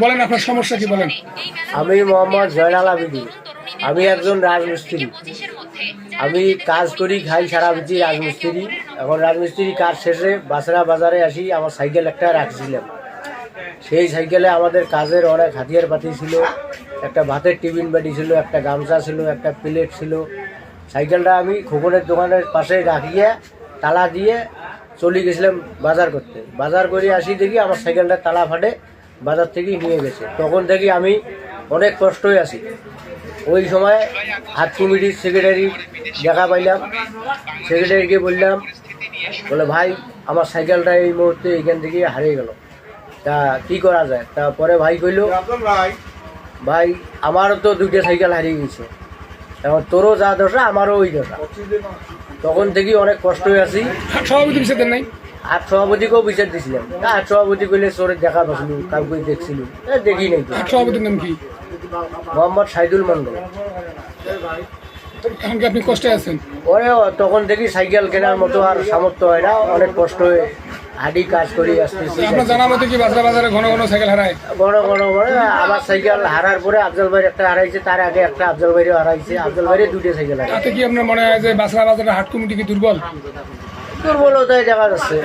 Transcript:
বলেন আপনার সমস্যা কি বলেন? আমি মোহাম্মদ জয়নাল আবিদি। আমি একজন রাজমিস্ত্রি থেকে 25 এর মধ্যে যারা আমি কাজ করি খাই সারা বিচি রাজমিস্ত্রি। এখন রাজমিস্ত্রি কাজ শেষে বাসরা বাজারে আসি আমার সাইকেল একটা রাখছিলাম। সেই সাইকেলে আমাদের কাজের অনেক হাতিয়ার পাতি ছিল একটা ভাতের টিফিন বাটি ছিল একটা গামছা ছিল একটা প্লেট ছিল। সাইকেলটা আমি খোকনের দোকানের পাশে রাখিয়ে তালা দিয়ে চলে গেছিলাম বাজার করতে। বাজার করে আসি দেখি আমার সাইকেলটা তালা ফাটে বাজার থেকে নিয়ে গেছে। তখন থেকে আমি অনেক কষ্টই আছি। ওই সময় হাত কমিটির সেক্রেটারি দেখা পাইলাম। সেক্রেটারিকে বললাম বলে ভাই আমার সাইকেলটা এই মুহূর্তে এখান থেকে হারিয়ে গেল। তা কি করা যায়? তারপরে ভাই কইল ভাই আমারও তো দুইটা সাইকেল হারিয়ে গেছে। এখন তোরও যা দশা আমারও ওই দশা। তখন থেকে অনেক কষ্ট হয়ে আছি। সভাপতি দেন নাই? আর সভাপতিকেও বিচার দিছিলাম। আর সভাপতি কইলে চোরে দেখা পাচ্ছিল কাউকে দেখছিল এ, দেখি নাই সভাপতির নাম কি? মোহাম্মদ সাইদুল মন্ডল আপনি কষ্টে আছেন? ওরে তখন দেখি সাইকেল কেনার মতো আর সামর্থ্য হয় না অনেক কষ্ট হয়ে হাডি কাজ করে আসতেছি। আপনার জানা মতে কি বাজারে বাজারে ঘন ঘন সাইকেল হারায়? বড় ঘন আবার সাইকেল হারার পরে আফজল ভাই একটা হারাইছে তার আগে একটা আফজল ভাইও হারাইছে। আফজল ভাইয়ের দুটো সাইকেল হারাইছে তাতে কি আপনার মনে হয় যে বাসরা বাজারে হাট কমিটি কি দুর্বল? দুর্বলতায় দেখা যাচ্ছে।